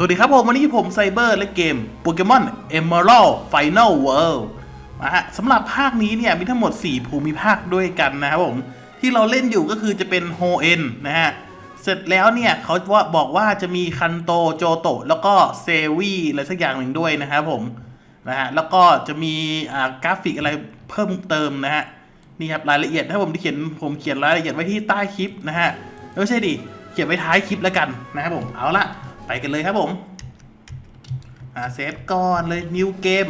สวัสดีครับผม วันนี้ผมไซเบอร์และเกมโปเกมอน Emerald Final World นะฮะสำหรับภาคนี้เนี่ยมีทั้งหมด 4 ภูมิภาคด้วยกันนะครับผม ที่เราเล่นอยู่ก็คือจะเป็นโฮเอ็นนะฮะ เสร็จแล้วเนี่ยเขาว่าบอกว่าจะมีคันโตโจโตแล้วก็เซวีอะไรสักอย่างหนึ่งด้วยนะครับผมนะฮะแล้วก็จะมีอ่ากราฟิกอะไรเพิ่มเติมนะฮะนี่ครับรายละเอียดถ้าผมที่เขียนผมเขียนรายละเอียดไว้ที่ใต้คลิปนะฮะไม่ใช่ดิเขียนไว้ท้ายคลิปแล้วกันนะครับผมเอาละ ไปกันเลยครับผม อ่าเซฟก่อนเลยนิวเกม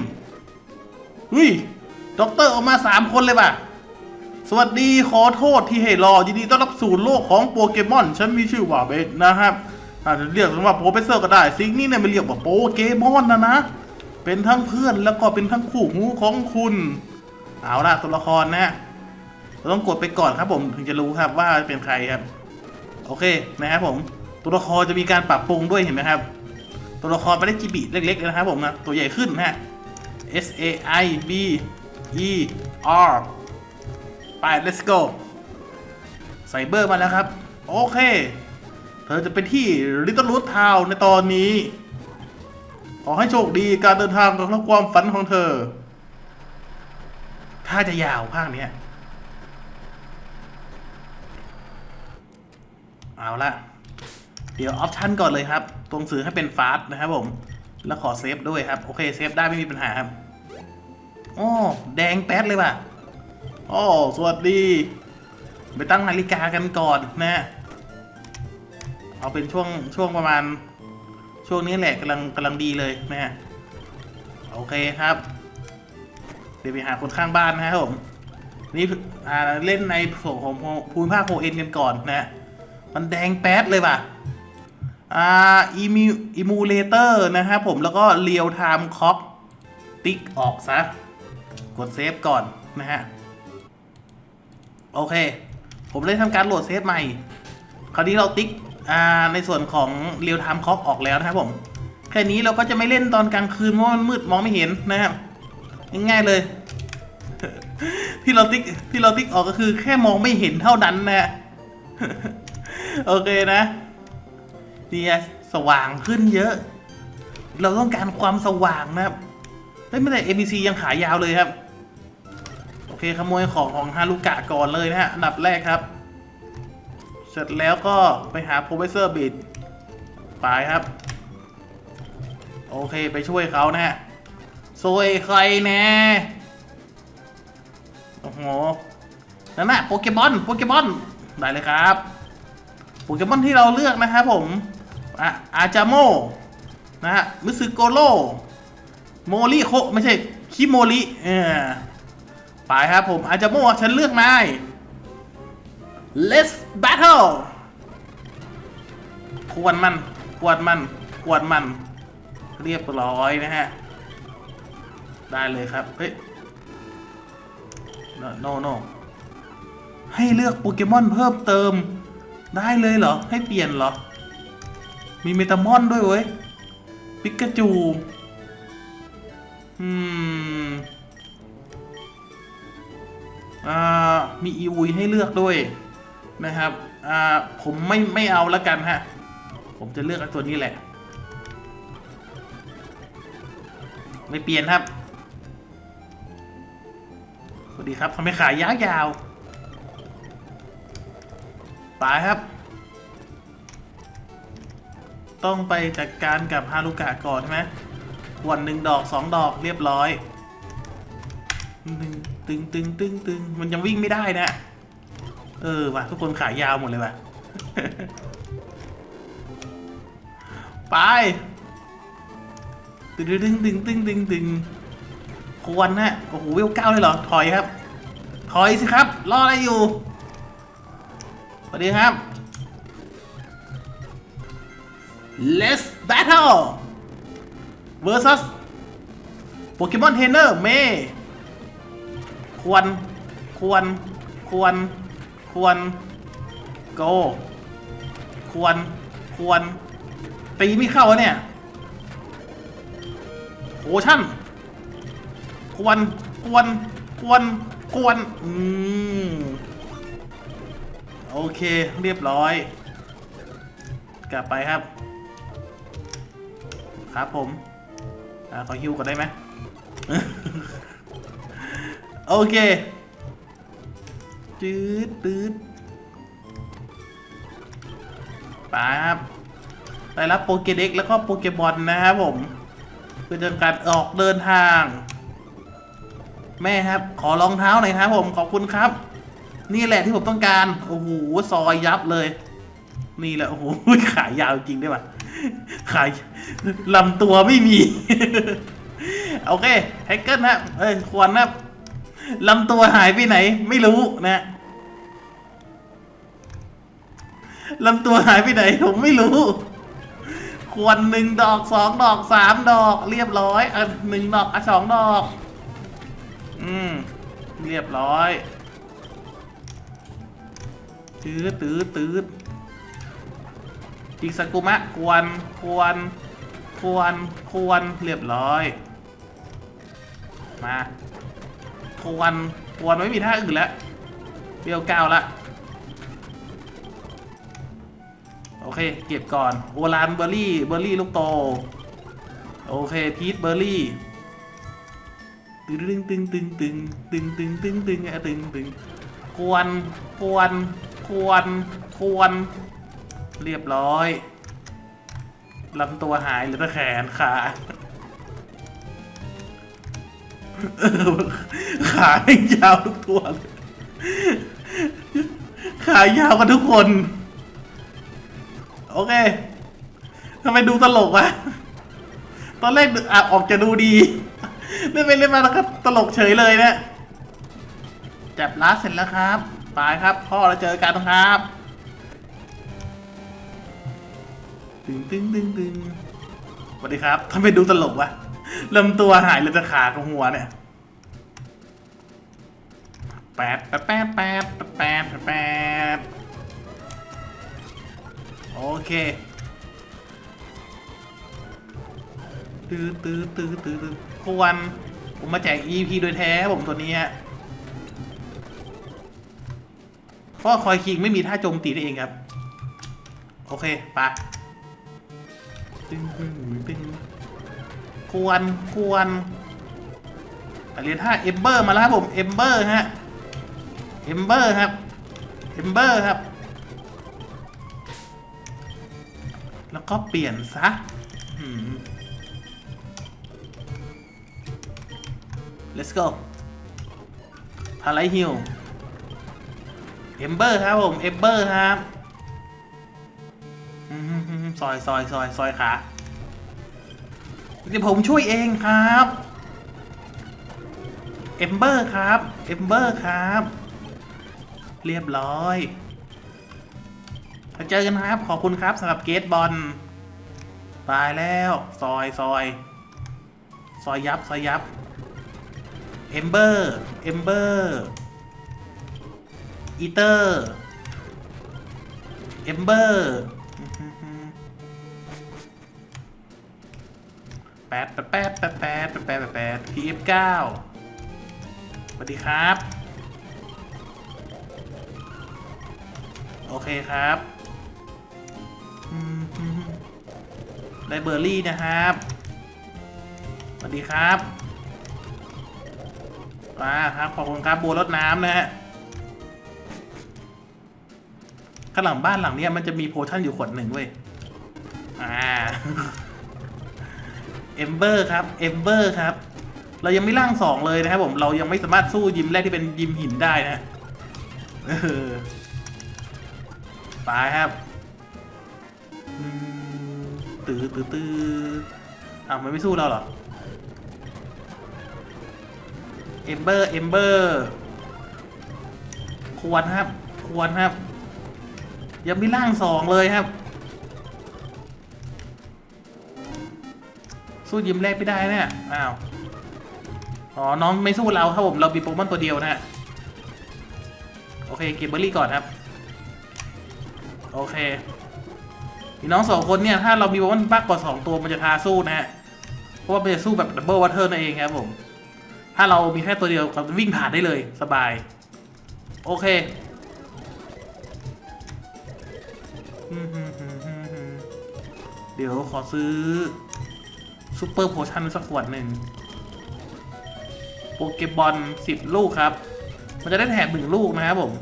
อุ้ยด็อกเตอร์ออกมา 3 คนเลยป่ะ สวัสดีขอโทษที่ให้รอ ยินดีต้อนรับสู่โลกของโปเกมอน ฉันมีชื่อว่าเบสนะครับอาจจะเรียกฉันว่าโปรเฟสเซอร์ก็ได้ สิ่งนี้เนี่ยไม่เรียกว่าโปเกมอนนะนะ เป็นทั้งเพื่อนแล้วก็เป็นทั้งคู่หูของคุณ เอาล่ะตัวละครนะต้องกดไปก่อนครับผมถึงจะรู้ครับว่าเป็นใครครับ โอเคนะครับผม ตัวละครจะมีการปรับปรุงด้วยเห็นไหมครับ ตัวละครไม่ได้จิบิเล็กๆนะครับผมนะตัวใหญ่ขึ้นนะฮะ S A I B E R ไป let's go ไซเบอร์มาแล้วครับ โอเค เธอจะเป็นที่ลิตรูททาวในตอนนี้ ขอให้โชคดีการเดินทางและความฝันของเธอ ถ้าจะยาวภาคเนี้ยเอาละ เดี๋ยวออปชันก่อนเลยครับ ตรงสื่อให้เป็นฟาสต์นะครับผม แล้วขอเซฟด้วยครับ โอเคเซฟได้ไม่มีปัญหาครับโอ้แดงแป๊ดเลยว่ะโอ้สวัสดี ไปตั้งนาฬิกากันก่อนนะ เอาเป็นช่วงช่วงประมาณ ช่วงนี้แหละกำลังกำลังดีเลยนะฮะโอเคครับ เดี๋ยวไปหาคนข้างบ้านนะครับผมนี่เล่นในส่วนของภูมิภาคโฮเอ็นกันก่อนนะ มันแดงแป๊ดเลยว่ะ อ่าอีมิอิมูเลเตอร์นะครับผมแล้วก็เรียลไทม์คอ k ติ๊กออกซะ กดเซฟก่อนนะฮะ โอเค ผมได้ทำการโหลดเซฟใหม่ คราวนี้เราติ๊กอ่าในส่วนของเรียลไทม์ค k ออกแล้วนะครับผม แค่นี้เราก็จะไม่เล่นตอนกลางคืนเพราะมันมืดมองไม่เห็นนะครับง่ายๆเลย ที่เราติ๊กที่เราติ๊กออกก็คือแค่มองไม่เห็นเท่านั้นนะฮะโอเคนะ เนี่ไงสว่างขึ้นเยอะ เราต้องการความสว่างนะครับเฮ้ยไม่แต่ ABC ยังขายาวเลยครับ โอเคขโมยของของฮารุกะก่อนเลยนะฮะอันดับแรกครับ เสร็จแล้วก็ไปหา Professor b i t ไปครับ โอเคไปช่วยเขานะฮะซวยใครแน่โอ้โหนั่นน่ะโปเกมอนโปเกมอนได้เลยครับโปเกมอนที่เราเลือกนะครับผม อะอาจาโมนะฮะมิซึโกโร่โมริโคไม่ใช่คิโมริเออไปครับผมอาจาโมฉันเลือกนาย let's battle ควรมันควรมันควรมัน เรียบร้อยนะฮะ ได้เลยครับ เฮ้ยโนโนให้เลือกโปเกมอนเพิ่มเติม ได้เลยเหรอ ให้เปลี่ยนเหรอ มีเมตามอนด้วยเว้ยปิกาจูอืมอ่ามีอีวุยให้เลือกด้วยนะครับอ่าผมไม่ไม่เอาแล้วกันฮะ ผมจะเลือกตัวนี้แหละ ไม่เปลี่ยนครับสวัสดีครับทำไมขายยาวยาวๆไปครับ ต้องไปจัดการกับฮารุกะก่อนใช่ไหมขวดหนึ่งดอกสองดอกเรียบร้อยตึงตึงตึงตึงตึงมันยังวิ่งไม่ได้นะ เออว่ะทุกคนขายยาวหมดเลยว่ะ ไปตึงตึงตึงตึงตึงตึงควรนะโอ้โหเวลเก้าเลยเหรอ ถอยครับ ถอยสิครับ รออะไรอยู่สวัสดีครับ Let's battle versus Pokemon Trainer เมควร ควร ควร ควร go ควร ควร ตีไม่เข้าเนี่ยโอชั่น ควร ควร ควร ควร อืม โอเค เรียบร้อย กลับไปครับ ครับผมอ่าขอฮิวก่อนได้ไหมโอเคจืดตืดปั๊บได้รับโปเกเด็กแล้วก็โปเกบอลนะครับผมเพื่อจะการออกเดินทาง แม่ครับ ขอรองเท้าหน่อยครับผมขอบคุณครับ นี่แหละที่ผมต้องการ โอ้โหซอยยับเลย นี่แหละโอ้โหขายาวจริงด้วยว่ะ ขายลำตัวไม่มี โอเคแฮกเกิลนะเอ้ยควรนะลำตัวหายไปไหน ไม่รู้นะลำตัวหายไปไหน ผมไม่รู้ ควรหนึ่งดอกสองดอกสามดอก เรียบร้อยอะหนึ่งดอกอะสองดอก อืม เรียบร้อยตืดตืดตืด จิกสกุมะควรควรควรควรเรียบร้อย มาควรควรไม่มีท่าอื่นแล้วเบี้ยวก้าวละโอเค เก็บก่อนโอลานเบอร์รี่เบอร์รี่ลูกโต โอเค พีทเบอร์รี่ตึงตึงตึงตึงตึงตึงตึงตึงตึงตึงตึงควรควรควรควร เรียบร้อยลำตัวหายเหลือแต่แขนขาขาไม่ยาวทุกตัวขายาวกันทุกคน โอเคทำไมดูตลกวะตอนแรกอะออกจะดูดีเล่นไปเล่นมาแล้วก็ตลกเฉยเลยเนะจับลาเสร็จแล้วครับไปครับ พ่อเราเจอกันครับ ตึงตึงตึงตึงสวัสดีครับทำไมดูตลกวะลำตัวหายเลยจะขากับหัวเนี่ยแปดแปดแปดแปดแปดแปดแปดโอเคตื้อตื้อตื้อตื้อตื้อควรผมมาแจก EP โดยแท้ผมตัวนี้ฮะเพราะคอยคิงไม่มีท่าโจมตีได้เองครับ โอเคไปะ ตึงตึงตึงควรควรแต่เรียนท่าเอมเบอร์มาแล้วครับผมเอมเบอร์ฮะเอมเบอร์ครับเอมเบอร์ครับ แล้วก็เปลี่ยนซะอ let's go พาไลฮิลเอมเบอร์ครับผมเอมเบอร์ครับ ซอยซอยซอยซอยขาเดี๋ยวผมช่วยเองครับเอมเบอร์ครับเอมเบอร์ครับ เรียบร้อยมาเจอกันครับ ขอบคุณครับสำหรับเกตบอลตายแล้วซอยซอยซอยยับซอยยับเอมเบอร์เอมเบอร์อีเตอร์เอมเบอร์ แปดแปดแปดแปดแปดแปดแปดแปดแปดพีเอฟเก้าสวัสดีครับ โอเคครับไดเบอร์รี่นะครับสวัสดีครับมาครับขอบคุณครับบัวรดน้ำนะฮะข้างหลังบ้านหลังนี้มันจะมีโพชั่นอยู่ขวดหนึ่งเว้ยอ่า เอมเบอร์ครับเอมเบอร์ครับ เรายังไม่ร่างสองเลยนะครับผมเรายังไม่สามารถสู้ยิมแรกที่เป็นยิมหินได้นะเออไปครับตื้อตื้อตื้ออ้าวมันไม่สู้เราเหรอเอมเบอร์เอมเบอร์ควรครับ ควรครับ ยังไม่ร่างสองเลยครับ สู้ยิมแรกไม่ได้นี่อ้าว อ๋อ น้องไม่สู้เราครับผม เรามีโปเกมอนตัวเดียวนะฮะโอเค เก็บเบอร์รี่ก่อนครับ โอเคมีน้องสองคนเนี่ย ถ้าเรามีโปเกมอนมากกว่าสองตัวมันจะทาสู้นะฮะ เพราะว่ามันจะสู้แบบดับเบิลวัตเทอร์นั่นเองครับผม ถ้าเรามีแค่ตัวเดียวเราวิ่งผ่านได้เลยสบาย โอเคเดี๋ยวขอซื้อ ซูเปอร์โพชั่นสักขวดหนึ่งโปเกบอลสิบลูกครับ มันจะได้แถบหนึ่งลูกนะครับผม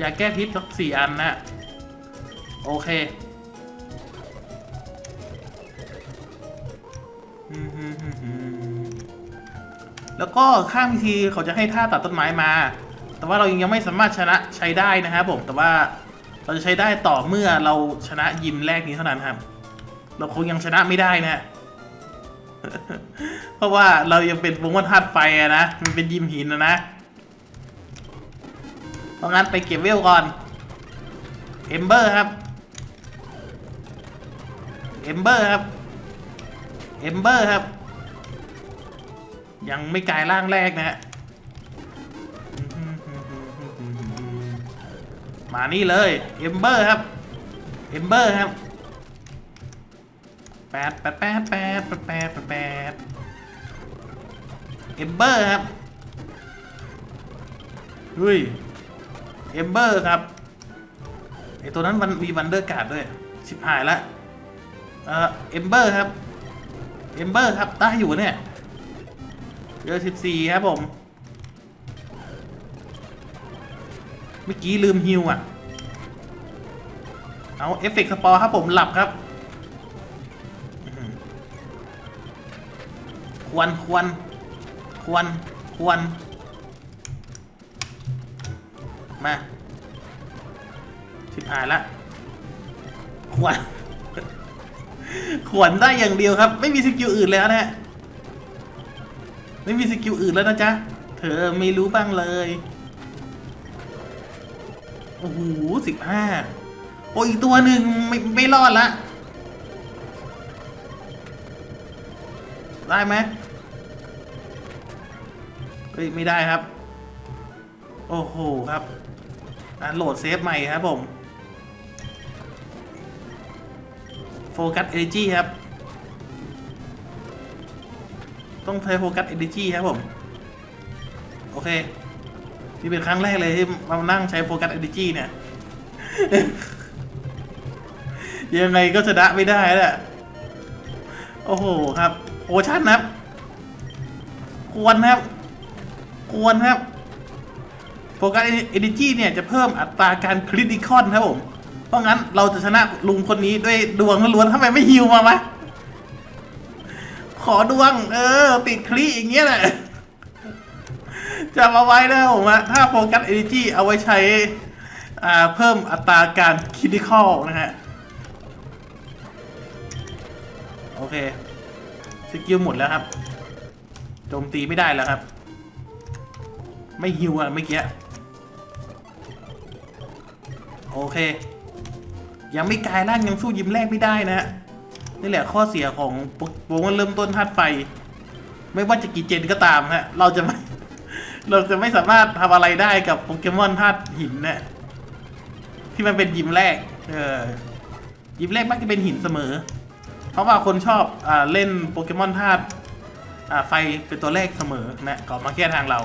ยาแก้พิษสักสี่อันนะ โอเคแล้วก็ข้างวิธีเขาจะให้ท่าตัดต้นไม้มา แต่ว่าเรายังไม่สามารถชนะใช้ได้นะครับผม แต่ว่าเราจะใช้ได้ต่อเมื่อเราชนะยิมแรกนี้เท่านั้นครับ เราคงยังชนะไม่ได้นะ เพราะว่าเรายังเป็นวงวันธาตุไฟอะนะ มันเป็นยิมหินนะนะ เพราะงั้นไปเก็บเวลก่อน เอมเบอร์ครับ เอมเบอร์ครับ เอมเบอร์ครับ ยังไม่กลายร่างแรกนะฮะ มานี่เลย เอมเบอร์ครับ เอมเบอร์ครับ แปดแปดแปดแปดแปดแปดแปดเอมเบอร์ครับเฮ้ยเอมเบอร์ครับไอตัวนั้นมันมีวันเดอร์การ์ดด้วยชิบหายละเอ่อเอมเบอร์ครับเอมเบอร์ครับตายอยู่เนี่ยเดือสิบสี่ครับผมเมื่อกี้ลืมฮิวอะเอาเอฟเฟกต์สปอร์ครับผมหลับครับ ควรควรควรควรมาชิบหายละขวนขวนได้อย่างเดียวครับ ไม่มีสกิลอื่นแล้วนะไม่มีสกิลอื่นแล้วนะจ๊ะ เธอไม่รู้บ้างเลยโอ้โหสิบห้าโอ้อีกตัวหนึ่งไม่ไม่รอดละ ได้ไหม ฮ้ยไม่ได้ครับ โอ้โหครับอะโหลดเซฟใหม่ครับผมโฟกัสเอเนจีครับ ต้องใช้โฟกัสเอเนจีครับผม โอเคนี่เป็นครั้งแรกเลยที่มานั่งใช้โฟกัสเอเนจีเนี่ย ยังไงก็ชนะไม่ได้แหละโอ้โหครับโอชั่นครับ ควรครับ ควรครับโฟกัสเอเนจีเนี่ยจะเพิ่มอัตราการคริติคอนครับผม เพราะงั้นเราจะชนะลุงคนนี้ด้วยดวงล้วนทำไมไม่ฮิวมาวะ ขอดวง เออ ติดคลิอย่างเงี้ยแหละจะมาไว้นะผมว่าถ้าโฟกัสเอเนจีเอาไว้ใช้อ่าเพิ่มอัตราการคริติคอลนะฮะ โอเค สกิลหมดแล้วครับ โจมตีไม่ได้แล้วครับ ไม่ฮิวอะเมื่อกี้โอเค ยังไม่กลายร่างยังสู้ยิมแรกไม่ได้นะฮะนี่แหละข้อเสียของโปเกมอนเริ่มต้นธาตุไฟ ไม่ว่าจะกี่เจนก็ตามฮะ เราจะไม่ เราจะไม่สามารถทำอะไรได้กับโปเกมอนธาตุหินนะที่มันเป็นยิมแรก เออยิมแรกมักจะเป็นหินเสมอ เพราะว่าคนชอบอ่าเล่นโปเกมอนธาตุอ่าไฟเป็นตัวแรกเสมอนะก็มาแก้ทางเรา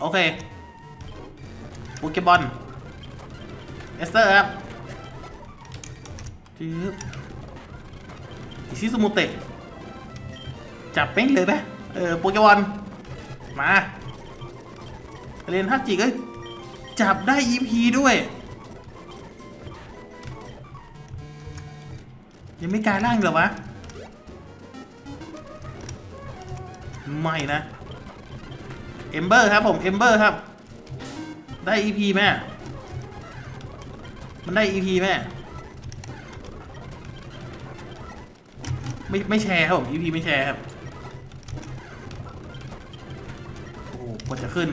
โอเคโปเกบอลเอสเตอร์ครับจืบอิชิซุมุเตะจับเป้งเลยไหมเออโปเกบอลมาเรียนฮัจิก็จับได้ EP ด้วย ยังไม่กลายร่างเหรอวะ ไม่นะ เอมเบอร์ครับผมเอมเบอร์ครับ ได้ EP แม่ มันได้ EP แม่ ไม่ไม่แชร์ครับผม EP ไม่แชร์ครับ โอ้โหกว่าจะขึ้น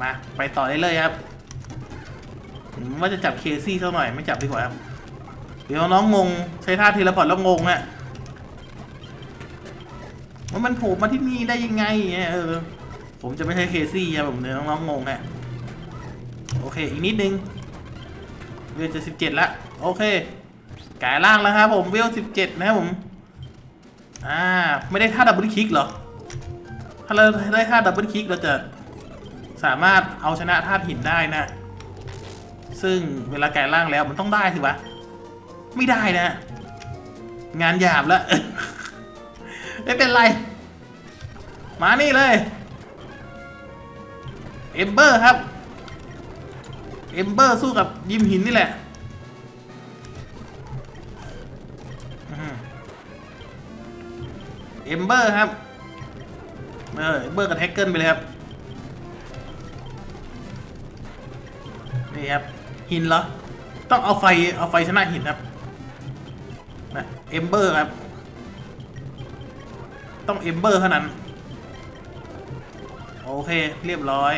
มา ไปต่อได้เลยครับผมว่าจะจับเคซี่เท่าหน่อยไม่จับดีกว่าครับ เดี๋ยวน้องงงใช้ท่าทีละพอร์ตแล้วงงอะ ว่ามันโผล่มาที่นี่ได้ยังไงเนี่ยเออ ผมจะไม่ใช้เคซี่ครับผมเดี๋ยน้องๆงงฮะโอเค อีกนิดนึงเวลจะสิบเจ็ดละ โอเคกลายร่างแล้วครับผมเวลสิบเจ็ดนะครับผม อ่า ไม่ได้ท่าดับเบิลคลิกเหรอ ถ้าเราได้ท่าดับเบิลคลิกเราจะสามารถเอาชนะธาตุหินได้นะ ซึ่งเวลาแกะร่างแล้วมันต้องได้สิวะ ไม่ได้นะ งานหยาบแล้ว ไม่เป็นไร มานี่เลยเอมเบอร์ครับเอมเบอร์สู้กับยิมหินนี่แหละเอมเบอร์ครับ เออเอมเบอร์กับแท็กเกิลไปเลยครับ นี่ครับ หินเหรอ ต้องเอาไฟ เอาไฟชนะหินครับนะเอมเบอร์ครับ ต้องเอมเบอร์เท่านั้น โอเค เรียบร้อย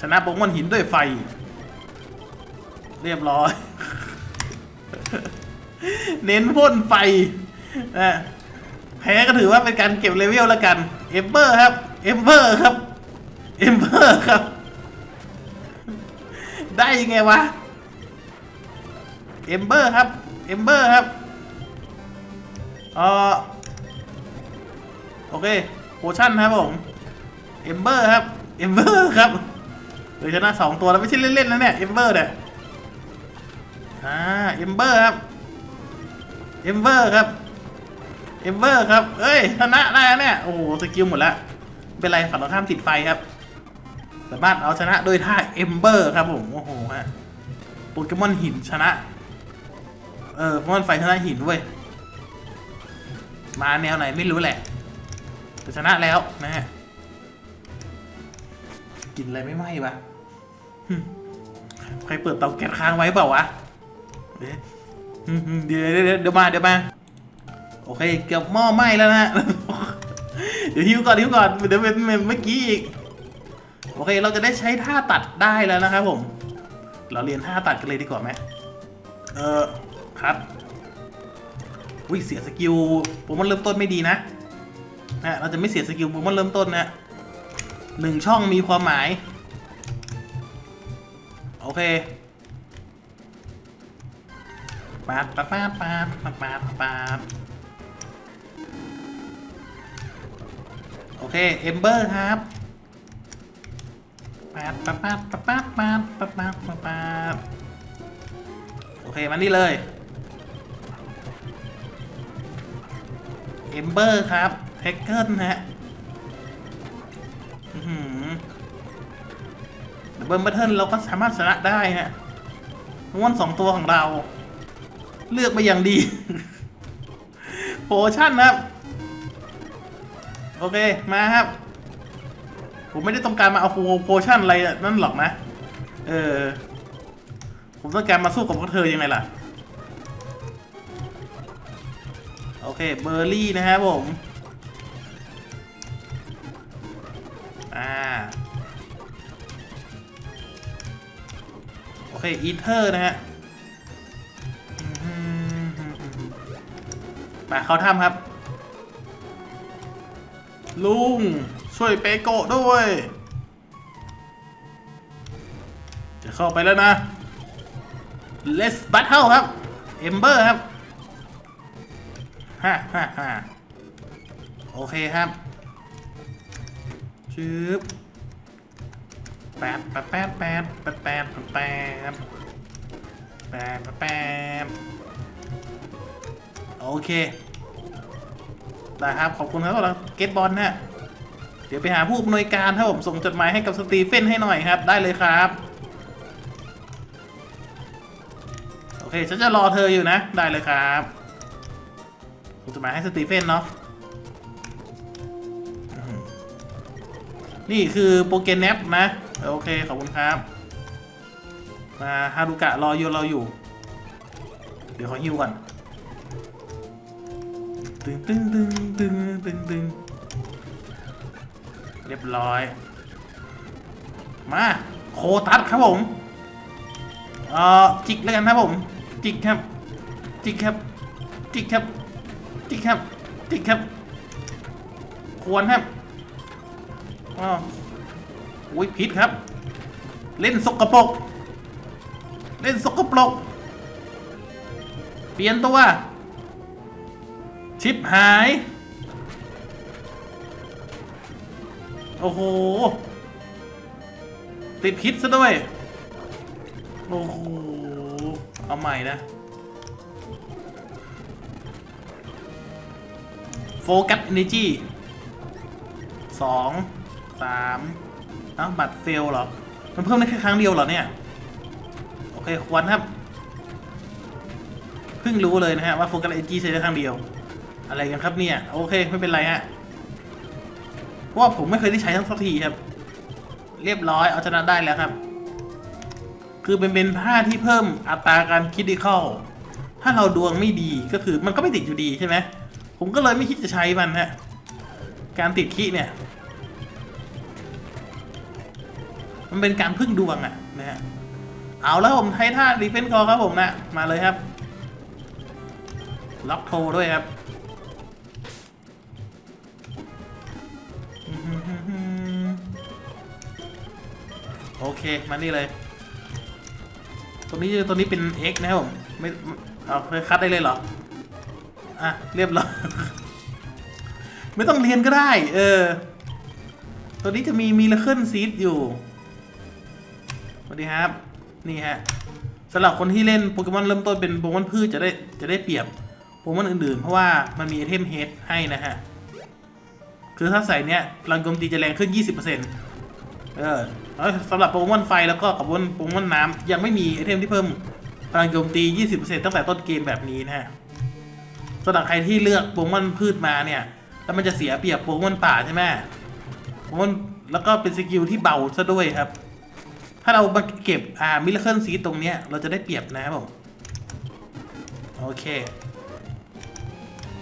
ชนะโปเกมอนหินด้วยไฟ เรียบร้อย เน้นพ่นไฟนะแพ้ก็ถือว่าเป็นการเก็บเลเวลแล้วกัน เอมเบอร์ครับ เอมเบอร์ครับ เอมเบอร์ครับ ได้ยังไงวะ เอมเบอร์ครับ เอมเบอร์ครับ เออโอเคโพชั่นครับผมเอมเบอร์ครับเอมเบอร์ครับเลยชนะสองตัวแล้วไม่ใช่เล่นๆนะเนี่ยเอมเบอร์เนี่ยอ่าเอมเบอร์ครับเอมเบอร์ครับเอมเบอร์ครับเอ้ยชนะได้แล้วเนี่ยโอ้โหสกิลหมดล้วเป็นไรฝั่งตรงข้ามติดไฟครับ สามารถเอาชนะโดยท่าเอมเบอร์ครับผมโอ้โหฮะโปเกมอนหินชนะ เออโปเกมอนไฟชนะหินเว้ย มาแนวไหนไม่รู้แหละแต่ชนะแล้วนะฮะกินอะไรไม่ไหม้ปะหึใครเปิดเตาแก๊สค้างไว้เปล่าวะเอ๊ะหึหึเดี๋ยวเดี๋ยวเดี๋ยวเดี๋ยวมาเดี๋ยวมาโอเคเกือบหม้อไหม้แล้วนะเดี๋ยวหิวก่อนหิวก่อนเดี๋ยวเป็นเหมือนเมื่อกี้อีกโอเคเราจะได้ใช้ท่าตัดได้แล้วนะครับผม เราเรียนท่าตัดกันเลยดีกว่าไหมเออครับ อุ้ยเสียสกิลผมเกมอนเริ่มต้นไม่ดีนะนะเราจะไม่เสียสกิลผมเกมอนเริ่มต้นนะหนึ่งช่องมีความหมาย โอเคปาดปาดปาดปาดปาดปาดปาดโอเค เอมเบอร์ครับปาดปาดปาดปาดปาดปาดปาดโอเค มันนี่เลย เอมเบอร์ครับแฮกเกิลฮะอื้อหือเบิร์นบัตเทิลเราก็สามารถชนะได้ฮะม้วนสองตัวของเรา เลือกมาอย่างดีโพชั่นครับ โอเค มาครับ ผมไม่ได้ต้องการมาเอาฟูโพชั่นอะไรนั่นหรอกนะ เออ ผมต้องการมาสู้กับพวกเธอยังไงล่ะ โอเคเบอร์รี่นะครับผมอ่าโอเคอีเทอร์นะฮะมาเขาถ้ำครับ ลุง ช่วยเปโกะด้วย จะเข้าไปแล้วนะ Let's battle ครับ Ember ครับ ฮ่าฮ่าฮ่าโอเคครับชืบแปดแปดแปดแปดแปดแปดแปดแปดแปดโอเคได้ครับ ขอบคุณครับสำหรับเกตบอลนะฮะเดี๋ยวไปหาผู้อำนวยการถ้าผมส่งจดหมายให้กับสตีเฟนให้หน่อยครับ ได้เลยครับ โอเค ฉันจะรอเธออยู่นะ ได้เลยครับ จดหมายให้สตีเฟนเนาะนี่คือโปเกเนปนะ โอเค ขอบคุณครับ มาฮารุกะรออยู่เราอยู่ เดี๋ยวขอฮิวก่อน ตึงตึงตึงตึงตึงตึงเรียบร้อย มาโคตัสครับผม เอ่อ จิกแล้วกันครับผม จิกครับ จิกครับ จิกครับ จิกครับ จิกครับ ควรครับอ๋ออุ้ยพิษครับ เล่นสกปรก เล่นสกปรก เปลี่ยนตัว ชิปหาย โอ้โห ติดพิษซะด้วย โอ้โห เอาใหม่นะ โฟกัส energy สองสามเอ้าบัตรเฟลเหรอ มันเพิ่มได้แค่ครั้งเดียวเหรอเนี่ย โอเคควรครับ เพิ่งรู้เลยนะฮะว่าโฟกัส energy ใช้ได้ครั้งเดียว อะไรกันครับเนี่ย โอเคไม่เป็นไรฮะเพราะว่าผมไม่เคยได้ใช้ทั้งสักทีครับ เรียบร้อยเอาชนะได้แล้วครับ คือเป็นเป็นท่าที่เพิ่มอัตราการคิดดิเข้าถ้าเราดวงไม่ดีก็คือมันก็ไม่ติดอยู่ดีใช่ไหม ผมก็เลยไม่คิดจะใช้มันฮะ การติดคิเนี่ย มันเป็นการพึ่งดวงอะนะฮะ เอาแล้วผมใช้ท่าดีเฟนคอครับผมนะ มาเลยครับ ล็อกโทด้วยครับโอเค มานี่เลย ตัวนี้ตัวนี้เป็น X นะครับผม ไม่เอาเคยคัดได้เลยเหรอ อะ เรียบร้อย ไม่ต้องเรียนก็ได้ เออ ตัวนี้จะมีมีลเคิลซีดอยู่สวัสดีครับ นี่ฮะสำหรับคนที่เล่นโปเกมอนเริ่มต้นเป็นโปเกมอนพืชจะได้จะได้เปรียบโปเกมอนอื่นๆ เพราะว่ามันมีไอเทมเฮดให้นะฮะ คือถ้าใส่เนี้ยพลังโจมตีจะแรงขึ้น 20%เออแล้วสำหรับโปเกมอนไฟแล้วก็กับโปเกมอนน้ำยังไม่มีไอเทมที่เพิ่มพลังโจมตี 20%ตั้งแต่ต้นเกมแบบนี้นะฮะ สำหรับใครที่เลือกโปเกมอนพืชมาเนี่ย แล้วมันจะเสียเปรียบโปเกมอนป่าใช่ไหมโปเกมอนแล้วก็เป็นสกิลที่เบาซะด้วยครับ ถ้าเรามาเก็บอ่ามิลเคิลซีตรงเนี้ยเราจะได้เปรียบนะครับผมโอเค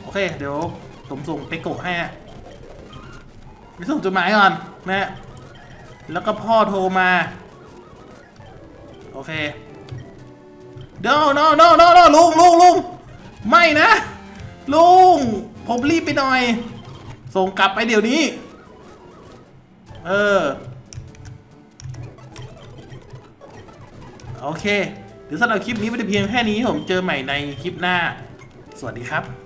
โอเค เดี๋ยวผมส่งไปโกะให้ไปส่งจดหมายก่อนนะแล้วก็พ่อโทรมา โอเคเดี๋ยว no no no no ลุงลุงลุงไม่นะ ลุง ผมรีบไปหน่อย ส่งกลับไปเดี๋ยวนี้ เออ โอเค เดี๋ยวสำหรับคลิปนี้ไม่ได้เพียงแค่นี้ผมเจอใหม่ในคลิปหน้า สวัสดีครับ